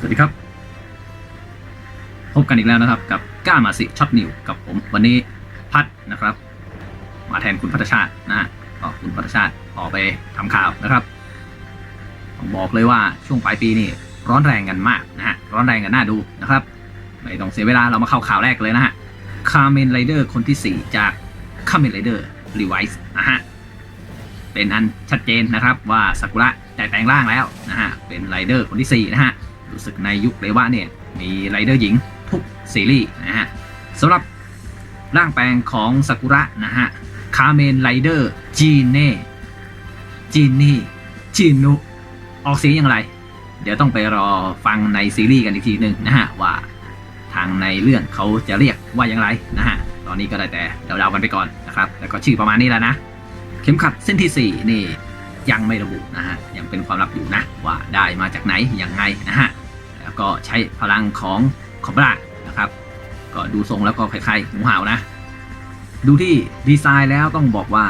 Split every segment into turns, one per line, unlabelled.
สวัสดีครับ พบกันอีกแล้วนะครับ กับก้ามาสิช็อตนิวกับผมวันนี้พัดนะครับ มาแทนคุณพัฒชาตินะก็คุณพัฒชาติออกไปทำข่าวนะครับบอกเลยว่าช่วงปลายปีนี่ร้อนแรงกันมากนะฮะร้อนแรงกันน่าดูนะครับไม่ต้องเสียเวลาเรามาเข้าข่าวแรกเลยนะฮะคาร์เมนไรเดอร์คนที่ 4 จากคาร์เมนไรเดอร์รีไวส์นะฮะเป็นอันชัดเจนนะครับว่าซากุระได้แปลงร่างแล้วนะฮะเป็นไรเดอร์คนที่ 4 นะฮะ รู้สึกในยุคเรวะเนี่ย มีไรเดอร์หญิงทุกซีรีส์นะฮะสำหรับร่างแปลงของซากุระนะฮะคาเมนไรเดอร์จีเน่จีนี่จินุออกเสียงอย่างไร เดี๋ยวต้องไปรอฟังในซีรีส์กันอีกทีหนึ่งนะฮะ ว่าทางในเรื่องเขาจะเรียกว่าอย่างไรนะฮะ ตอนนี้ก็ได้แต่เดาๆกันไปก่อนนะครับ แล้วก็ชื่อประมาณนี้แล้วนะ เข็มขัดเส้นที่ 4 นี่ยังไม่ระบุนะฮะ ยังเป็นความลับอยู่นะ ว่าได้มาจากไหนยังไงนะฮะ แล้วก็ใช้พลังของคอมบรานะครับ ก็ดูทรงแล้วก็คล้ายๆหมูห่าวนะ ดูที่ดีไซน์แล้วต้องบอกว่า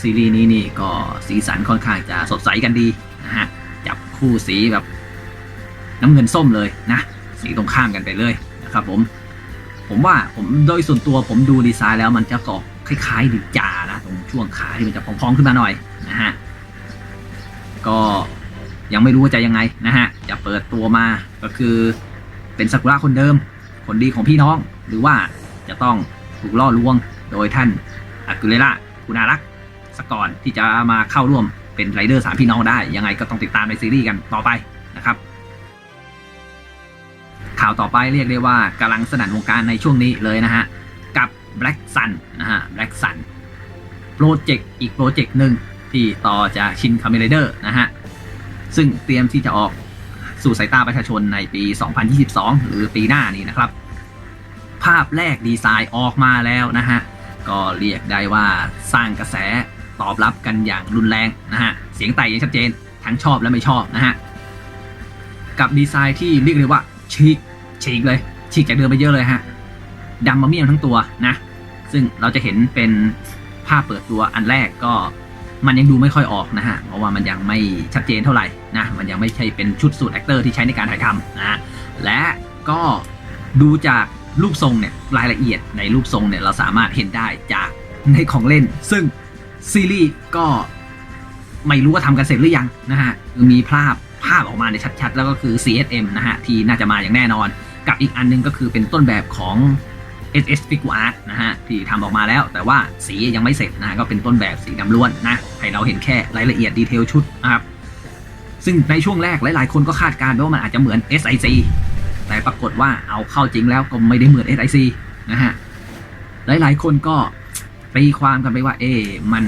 ซีรีส์นี้นี่ก็สีสันค่อนข้างจะสดใสกันดีนะฮะ จับคู่สีแบบน้ำเงินส้มเลยนะ สีตรงข้ามกันไปเลยนะครับผม ผมว่าผมโดยส่วนตัวผมดูดีไซน์แล้วมันจะกอกคล้ายๆดิจานะ ตรงช่วงขาที่มันจะพองๆขึ้นมาหน่อยนะฮะ ก็ ยังไม่รู้ว่าจะยังไงนะฮะจะเปิดตัวมาก็คือเป็นซากุระคนเดิม คนดีของพี่น้อง หรือว่าจะต้องถูกล่อลวงโดยท่านอากุเรล่าคุณารักษ์สก่อนที่จะมาเข้าร่วมเป็นไรเดอร์สามพี่น้องได้ ยังไงก็ต้องติดตามในซีรีส์กันต่อไปนะครับ ข่าวต่อไปเรียกได้ว่ากำลังสนั่นวงการในช่วงนี้เลยนะฮะ กับ Black Sun นะฮะ Black Sun โปรเจกต์อีกโปรเจกต์หนึ่งที่ต่อจากชินคาเม r เดอร์นะฮะ ซึ่งเตรียมที่จะออกสู่สายตาประชาชนในปี 2022 หรือปีหน้านี้นะครับ ภาพแรกดีไซน์ออกมาแล้วนะฮะ ก็เรียกได้ว่าสร้างกระแสตอบรับกันอย่างรุนแรงนะฮะ เสียงไต่อย่างชัดเจน ทั้งชอบและไม่ชอบนะฮะ กับดีไซน์ที่เรียกเลยว่าฉีกฉีกเลยฉีกจากเดิมไปเยอะเลยฮะดำมาเมี่ยมทั้งตัวนะ ซึ่งเราจะเห็นเป็นภาพเปิดตัวอันแรกก็ มันยังดูไม่ค่อยออกนะฮะ เพราะว่ามันยังไม่ชัดเจนเท่าไหร่นะ มันยังไม่ใช่เป็นชุดสูตรแอคเตอร์ที่ใช้ในการถ่ายทำนะ และก็ดูจากรูปทรงเนี่ยรายละเอียดในรูปทรงเนี่ยเราสามารถเห็นได้จากในของเล่น ซึ่งซีรีส์ก็ไม่รู้ว่าทำกันเสร็จหรือยังนะฮะคือมีภาพภาพออกมาในชัดๆ แล้วก็คือ CSM นะฮะที่น่าจะมาอย่างแน่นอน กับอีกอันหนึงก็คือเป็นต้นแบบของ SS Figure Art นะฮะที่ทำออกมาแล้ว แต่ว่าสียังไม่เสร็จนะะก็เป็นต้นแบบสีดำล้วนนะให้เราเห็นแค่รายละเอียดดีเทลชุดนะครับซึ่งในช่วงแรกหลายๆ คนก็คาดการณ์ว่ามันอาจจะเหมือน SIC แต่ปรากฏว่าเอาเข้าจริงแล้วก็ไม่ได้เหมือน SIC นะฮะหลายๆ คนก็ตีความกันไปว่า เอ๊มัน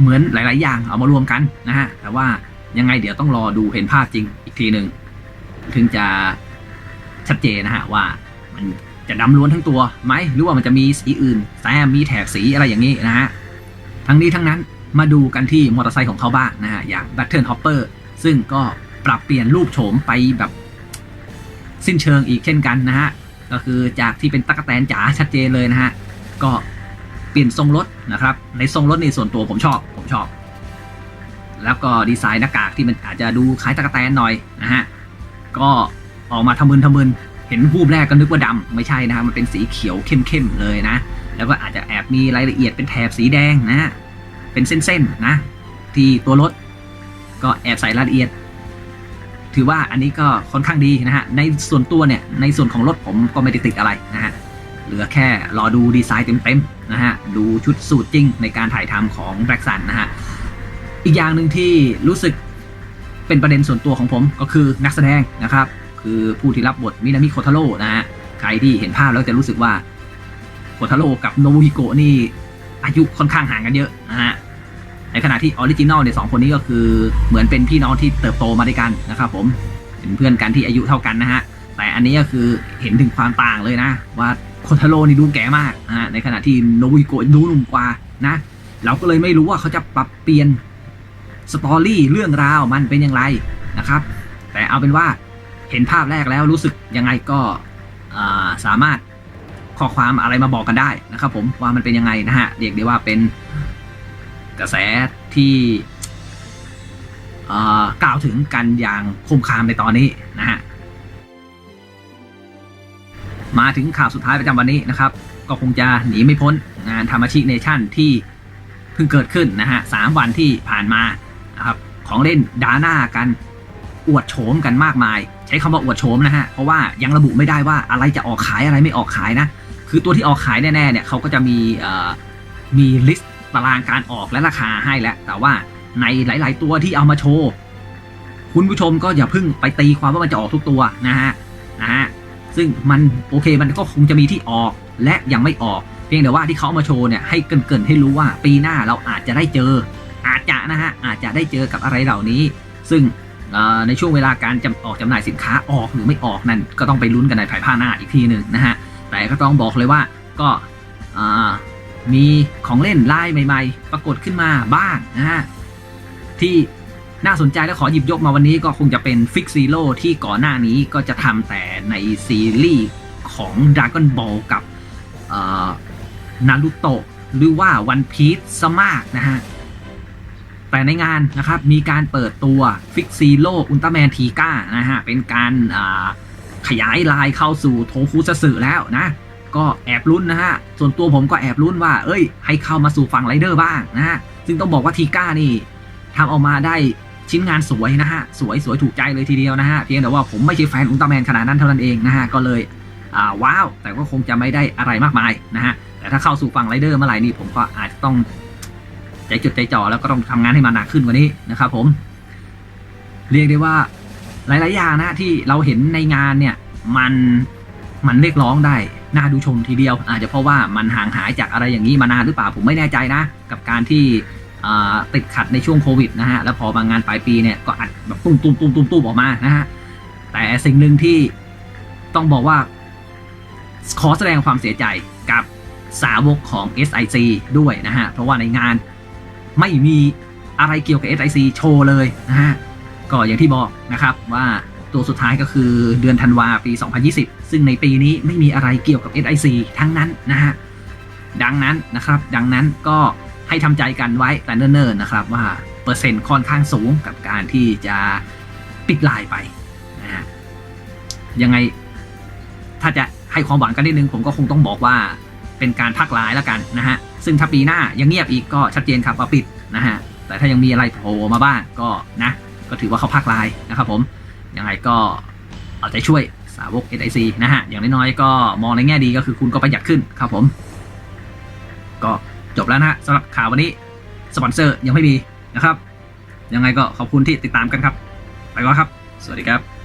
เหมือนหลาย ๆ อย่างเอามารวมกันนะฮะแต่ว่ายังไงเดี๋ยวต้องรอดูเห็นภาพจริงอีกทีหนึ่งถึงจะชัดเจนนะฮะว่ามัน จะดำล้วนทั้งตัวไหมหรือว่ามันจะมีสีอื่นแซมมีแถบสีอะไรอย่างนี้นะฮะทั้งนี้ทั้งนั้นมาดูกันที่มอเตอร์ไซค์ของเขาบ้างนะฮะอย่าง Battle Hopper ซึ่งก็ปรับเปลี่ยนรูปโฉมไปแบบสิ้นเชิงอีกเช่นกันนะฮะก็คือจากที่เป็นตั๊กแตนจ๋าชัดเจนเลยนะฮะก็เปลี่ยนทรงรถนะครับ ในทรงรถในส่วนตัวผมชอบผมชอบ แล้วก็ดีไซน์หน้ากากที่มันอาจจะดูคล้ายตั๊กแตนหน่อยนะฮะก็ออกมาทะมึนทะมึน เห็นรูปแรกก็นึกว่าดำไม่ใช่นะฮะมันเป็นสีเขียวเข้มๆเลยนะ แล้วก็อาจจะแอบมีรายละเอียดเป็นแถบสีแดงนะฮะเป็นเส้นๆนะ ที่ตัวรถก็แอบใส่รายละเอียด ถือว่าอันนี้ก็ค่อนข้างดีนะฮะในส่วนตัวเนี่ยในส่วนของรถผมก็ไม่ได้ติดอะไรนะฮะเหลือแค่รอดูดีไซน์เต็มๆนะฮะดูชุดสูตรจริงในการถ่ายทำของแบล็กซันนะฮะอีกอย่างหนึ่งที่รู้สึกเป็นประเด็นส่วนตัวของผมก็คือนักแสดงนะครับ คือผู้ที่รับบทมินามิโคทาโร่นะฮะใครที่เห็นภาพแล้วจะรู้สึกว่าโคทาโร่กับโนบุฮิโกะนี่อายุค่อนข้างห่างกันเยอะนะฮะในขณะที่ออริจินอลเนี่ยสองคนนี้ก็คือเหมือนเป็นพี่น้องที่เติบโตมาด้วยกันนะครับผมเป็นเพื่อนกันที่อายุเท่ากันนะฮะแต่อันนี้ก็คือเห็นถึงความต่างเลยนะ ว่าโคทาโร่นี่ดูแก่มากนะฮะในขณะที่โนบุฮิโกะดูหนุ่มกว่านะเราก็เลยไม่รู้ว่าเขาจะปรับเปลี่ยนสตอรี่เรื่องราวมันเป็นอย่างไรนะครับ แต่เอาเป็นว่า เห็นภาพแรกแล้วรู้สึกยังไงก็สามารถข้อความอะไรมาบอกกันได้นะครับผมว่ามันเป็นยังไงนะฮะเรียกได้ว่าเป็นกระแสที่กล่าวถึงกันอย่างคมคามในตอนนี้นะฮะมาถึงข่าวสุดท้ายประจำวันนี้นะครับ ก็คงจะหนีไม่พ้นงานธรรมชิเนชั่นที่เพิ่งเกิดขึ้นนะฮะสามวันที่ผ่านมานะครับของเล่นดาหน้ากันอวดโฉมกันมากมาย ใช้คำว่าอวดโฉมนะฮะ เพราะว่ายังระบุไม่ได้ว่าอะไรจะออกขายอะไรไม่ออกขายนะ คือตัวที่ออกขายแน่ๆเนี่ยเขาก็จะมีมีลิสต์ตารางการออกและราคาให้แล้ว แต่ว่าในหลาย ๆ ตัวที่เอามาโชว์ คุณผู้ชมก็อย่าเพิ่งไปตีความว่ามันจะออกทุกตัวนะฮะนะฮะซึ่งมันโอเคมันก็คงจะมีที่ออกและยังไม่ออก เพียงแต่ว่าที่เขาเอามาโชว์เนี่ยให้เกินๆให้รู้ว่าปีหน้าเราอาจจะได้เจอ อาจจะนะฮะอาจจะได้เจอกับอะไรเหล่านี้ ซึ่ง ในช่วงเวลาการจำออกจำหน่ายสินค้าออกหรือไม่ออกนั่นก็ต้องไปลุ้นกันในภายภาคหน้าอีกทีหนึ่งนะฮะแต่ก็ต้องบอกเลยว่าก็มีของเล่นลายใหม่ ๆ ปรากฏขึ้นมาบ้างนะฮะที่น่าสนใจและขอหยิบยกมาวันนี้ก็คงจะเป็นฟิกซีโ o ที่ก่อนหน้านี้ก็จะทำแต่ในซีรีส์ของ Dragon Ball กับนารูโตะหรือว่า One Piece ซะมากนะฮะ แต่ในงานนะครับมีการเปิดตัวฟิกซีโ o อุลตร้าแมนทีก้านะฮะเป็นการขยายลายเข้าสู่โทคุสสึแล้วนะ ก็แอบลุ้นนะฮะ ส่วนตัวผมก็แอบลุ้นว่า เอ้ย ให้เข้ามาสู่ฝั่งไรเดอร์บ้างนะฮะ ซึ่งต้องบอกว่าทีก้านี่ทำออกมาได้ชิ้นงานสวยนะฮะ สวยสวยถูกใจเลยทีเดียวนะฮะ เพียงแต่ว่าผมไม่ใช่แฟนอุลตร้าแมนขนาดนั้นเท่านั้นเองนะฮะ ก็เลยอ่าว้าว แต่ก็คงจะไม่ได้อะไรมากมายนะฮะ แต่ถ้าเข้าสู่ฝั่งไรเดอร์เมื่อไหร่นี่ผมก็อาจจะต้อง ใจจดใจจ่อแล้วก็ต้องทำงานให้มันหนักขึ้นกว่านี้นะครับผม เรียกได้ว่าหลาย ๆ อย่างนะที่เราเห็นในงานเนี่ย มันมันเรียกร้องได้น่าดูชมทีเดียว อาจจะเพราะว่ามันห่างหายจากอะไรอย่างนี้มานานหรือเปล่าผมไม่แน่ใจนะ กับการที่ติดขัดในช่วงโควิดนะฮะแล้วพอบางงานปลายปีเนี่ยก็อัดแบบตุ้มตุ้มตุ้มตุ้มตุ้มออกมานะฮะแต่สิ่งหนึ่งที่ต้องบอกว่าขอแสดงความเสียใจกับสาวกของ SIC ด้วยนะฮะ เพราะว่าในงาน ไม่มีอะไรเกี่ยวกับ SIC โชว์เลยนะฮะก็อย่างที่บอกนะครับว่าตัวสุดท้ายก็คือเดือนธันวาปี 2020 ซึ่งในปีนี้ไม่มีอะไรเกี่ยวกับ SIC ทั้งนั้นนะฮะดังนั้นนะครับ ดังนั้นก็ให้ทำใจกันไว้แต่เนิ่นๆนะครับว่าเปอร์เซ็นต์ค่อนข้างสูงกับการที่จะปิดลายไปนะฮะยังไงถ้าจะให้ความหวังกันนิดนึงผมก็คงต้องบอกว่า เป็นการพักลายแล้วกันนะฮะซึ่งถ้าปีหน้ายังเงียบอีกก็ชัดเจนครับว่าปิดนะฮะแต่ถ้ายังมีอะไรโผล่มาบ้างก็นะก็ถือว่าเขาพักลายนะครับผมยังไงก็เอาใจช่วยสาวก SIC นะฮะอย่างน้อยๆก็มองในแง่ดีก็คือคุณก็ประหยัดขึ้นครับผม ก็จบแล้วนะฮะสำหรับข่าววันนี้สปอนเซอร์ยังไม่มีนะครับ ยังไงก็ขอบคุณที่ติดตามกันครับ ไปก่อนครับ สวัสดีครับ